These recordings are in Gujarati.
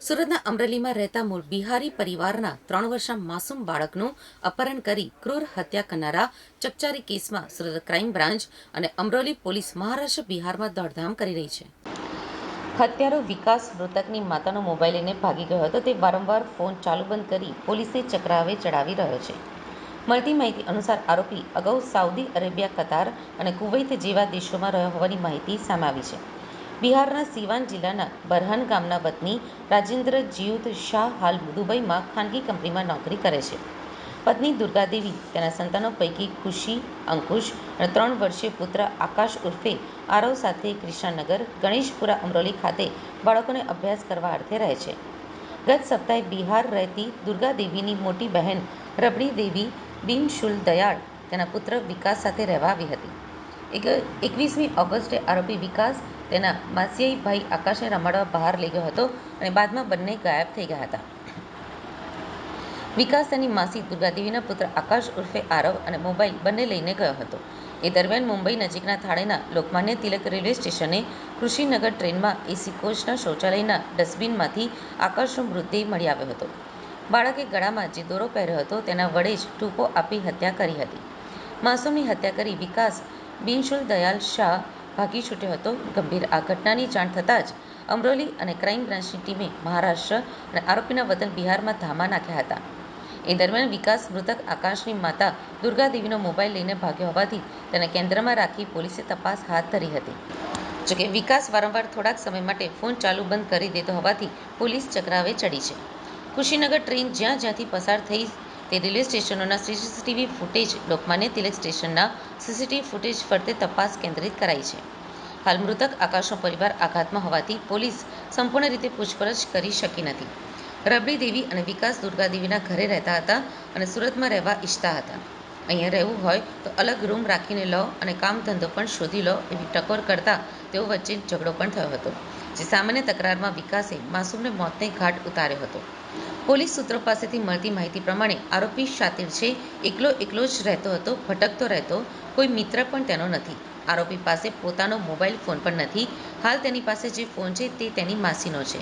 સુરતના અમરેલીમાં રહેતા મૂળ બિહારી પરિવારના ત્રણ વર્ષના માસૂમ બાળકનું અપહરણ કરી ક્રૂર હત્યા કરનારા ચકચારી કેસમાં સુરત ક્રાઇમ બ્રાન્ચ અને અમરોલી પોલીસ મહારાષ્ટ્ર બિહારમાં દોડધામ કરી રહી છે. હત્યારો વિકાસ મૃતકની માતાનો મોબાઈલ લઈને ભાગી ગયો હતો. તે વારંવાર ફોન ચાલુ બંધ કરી પોલીસે ચક્રાવે ચડાવી રહ્યો છે. મળતી માહિતી અનુસાર આરોપી અગાઉ સાઉદી અરેબિયા, કતાર અને કુવૈત જેવા દેશોમાં રહ્યો હોવાની માહિતી સામે આવી છે. બિહારના સિવાન જિલ્લાના બરહાન ગામના વતની રાજેન્દ્ર જીયુત શાહ હાલ દુબઈમાં ખાનગી કંપનીમાં નોકરી કરે છે. પત્ની દુર્ગાદેવી તેના સંતાનો પૈકી ખુશી અંકુશ અને ત્રણ વર્ષીય પુત્ર આકાશ ઉર્ફે આરવ સાથે ક્રિષ્નાનગર, ગણેશપુરા અમરોલી ખાતે બાળકોને અભ્યાસ કરવા અર્થે રહે છે. ગત સપ્તાહે બિહાર રહેતી દુર્ગાદેવીની મોટી બહેન રબડી દેવી બિનશુલ દયાળ તેના પુત્ર વિકાસ સાથે રહેવા આવી હતી. એક એકવીસમી ઓગસ્ટે આરોપી વિકાસ તેના માસિયાઈ ભાઈ આકાશને રમાડવા બહાર લઈ ગયો હતો અને બાદમાં બંને ગાયબ થઈ ગયા હતા. વિકાસ તેની માસી દુર્ગાદેવીના પુત્ર આકાશ ઉર્ફે આરવ અને મોબાઈલ બંને લઈને ગયો હતો. એ દરમિયાન મુંબઈ નજીકના થાળેના લોકમાન્ય તિલક રેલવે સ્ટેશને કૃષિનગર ટ્રેનમાં એસી કોચના શૌચાલયના ડસ્ટબિનમાંથી આકાશનો મૃતદેહ મળી આવ્યો હતો. બાળકે ગળામાં જે દોરો પહેર્યો હતો તેના વડે જ ટૂંકો આપી હત્યા કરી હતી. માસૂમની હત્યા કરી વિકાસ બિનશુલ દયાલ શાહ ભાગી છૂટ્યો હતો. ગંભીર આ ઘટનાની જાણ થતાં જ અમરોલી અને ક્રાઇમ બ્રાન્ચની ટીમે મહારાષ્ટ્ર અને આરોપીના વતન બિહારમાં ધામા નાખ્યા હતા. એ દરમિયાન વિકાસ મૃતક આકાશની માતા દુર્ગાદેવીનો મોબાઈલ લઈને ભાગ્યો હોવાથી તેને કેન્દ્રમાં રાખી પોલીસે તપાસ હાથ ધરી હતી. જોકે વિકાસ વારંવાર થોડાક સમય માટે ફોન ચાલુ બંધ કરી દેતો હોવાથી પોલીસ ચક્રાવે ચડી છે. કુશીનગર ટ્રેન જ્યાં જ્યાંથી પસાર થઈ તે રેલવે સ્ટેશનોના સીસીટીવી ફૂટેજ, લોકમાન્ય તિલક સ્ટેશનના સીસીટીવી ફૂટેજ ફરતે તપાસ કેન્દ્રિત કરાઈ છે. હાલ મૃતક આકાશનો પરિવાર આઘાતમાં હોવાથી પોલીસ સંપૂર્ણ રીતે પૂછપરછ કરી શકી નથી. રબડી દેવી અને વિકાસ દુર્ગાદેવીના ઘરે રહેતા હતા અને સુરતમાં રહેવા ઈચ્છતા હતા. અહીંયા રહેવું હોય તો અલગ રૂમ રાખીને લો અને કામ ધંધો પણ શોધી લો એવી ટકોર કરતા તેઓ વચ્ચે ઝઘડો પણ થયો હતો. જે સામાન્ય તકરારમાં વિકાસે માસૂમને મોતને ઘાટ ઉતાર્યો હતો. પોલીસ સૂત્રો પાસેથી મળતી માહિતી પ્રમાણે આરોપી શાતિર છે, એકલો એકલો જ રહેતો હતો, ભટકતો રહેતો, કોઈ મિત્ર પણ તેનો નથી. આરોપી પાસે પોતાનો મોબાઈલ ફોન પણ નથી. હાલ તેની પાસે જે ફોન છે તે તેની માસીનો છે.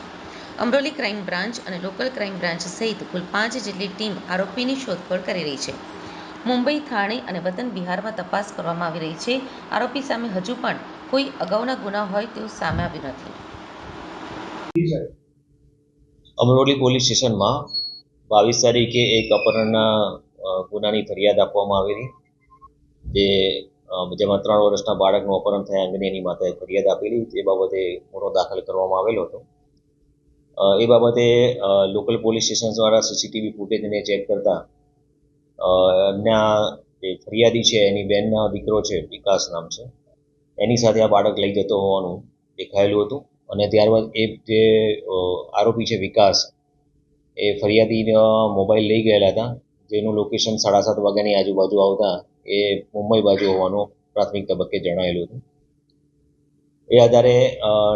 અમરોલી ક્રાઇમ બ્રાન્ચ અને લોકલ ક્રાઇમ બ્રાન્ચ સહિત કુલ પાંચ જેટલી ટીમ આરોપીની શોધખોળ કરી રહી છે. મુંબઈ, થાણે અને વતન બિહારમાં તપાસ કરવામાં આવી રહી છે. આરોપી સામે હજુ પણ કોઈ અગાઉના ગુના હોય તેવું સામે આવ્યું નથી. અમરોલી પોલીસ સ્ટેશનમાં બાવીસ તારીખે એક અપહરણના ગુનાની ફરિયાદ આપવામાં આવેલી, જે જેમાં ત્રણ વર્ષના બાળકનું અપહરણ થયા અંગેની એની માતાએ ફરિયાદ આપેલી તે બાબતે ગુનો દાખલ કરવામાં આવેલો હતો. એ બાબતે લોકલ પોલીસ સ્ટેશન દ્વારા સીસીટીવી ફૂટેજને ચેક કરતા એમના જે ફરિયાદી છે, એની બેનના દીકરો છે, વિકાસ નામ છે, એની સાથે આ બાળક લઈ જતો હોવાનું દેખાયેલું હતું. અને ત્યારબાદ એ જે આરોપી છે વિકાસ, એ ફરિયાદીનો મોબાઈલ લઈ ગયેલા હતા. જેનું લોકેશન સાડા સાત વાગ્યાની આજુબાજુ આવતા એ મુંબઈ બાજુ હોવાનું પ્રાથમિક તબક્કે જણાયેલું હતું. એ આધારે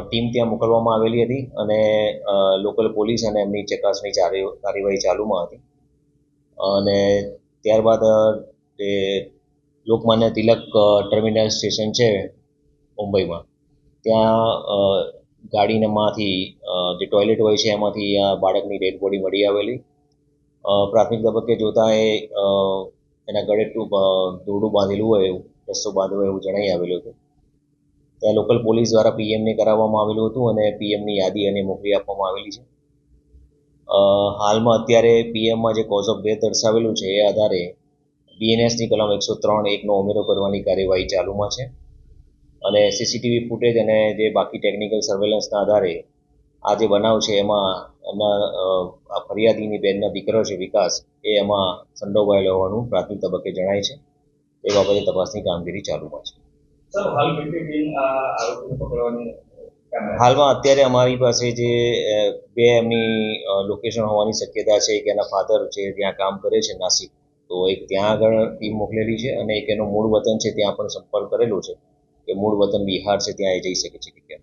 ટીમ ત્યાં મોકલવામાં આવેલી હતી અને લોકલ પોલીસ અને એમની ચકાસણી કાર્યવાહી ચાલુમાં હતી. અને ત્યારબાદ એ લોકમાન્ય તિલક ટર્મિનલ સ્ટેશન છે મુંબઈમાં. ત્યાં ગાડીનેમાંથી જે ટોયલેટ હોય છે એમાંથી આ બાળકની ડેડ બોડી મળી આવેલી. પ્રાથમિક તબક્કે જોતાં એ એના ગળે દોરડું બાંધેલું હોય એવું રસ્સો બાંધ્યો એવું જણાઈ આવેલું હતું. ત્યાં લોકલ પોલીસ દ્વારા પીએમને કરાવવામાં આવેલું હતું અને પીએમની યાદી અને મોકલી આપવામાં આવેલી છે. હાલમાં અત્યારે પીએમમાં જે કોઝ ઓફ ડેથ દર્શાવેલું છે એ આધારે બીએનએસની કલમ એકસો ત્રણ એકનો ઉમેરો કરવાની કાર્યવાહી ચાલુમાં છે. અને સીસીટીવી ફૂટેજ અને જે બાકી ટેકનિકલ સર્વેલન્સના આધારે આ જે બનાવ છે એમાં એમના આ ફરિયાદીની બેનના દીકરો છે વિકાસ એ એમાં સંડોવાયેલો હોવાનું પ્રાથમિક તબક્કે જણાય છે. એ બાબતે તપાસની કામગીરી ચાલુમાં છે. હાલમાં અત્યારે અમારી પાસે જે બે એમની લોકેશન હોવાની શક્યતા છે. એક એના ફાધર છે ત્યાં કામ કરે છે નાસિક. તો એક ત્યાં આગળ ટીમ મોકલેલી છે અને એક એનો મૂળ વતન છે ત્યાં પણ સંપર્ક કરેલો છે. કે મૂળ વતન બિહાર છે, ત્યાં એ જઈ શકે છે, કે કેમ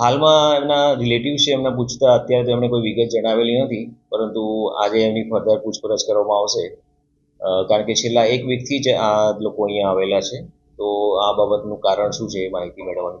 હાલમાં એમના રિલેટિવ છે, એમને પૂછતા અત્યારે તો એમણે કોઈ વિગત જણાવેલી નથી, પરંતુ આજે એમની ફર્ધર પૂછપરછ કરવામાં આવશે. કારણ કે છેલ્લા એક વીકથી જ આ લોકો અહીંયા આવેલા છે, તો આ બાબતનું કારણ શું છે એ માહિતી મેળવવાની?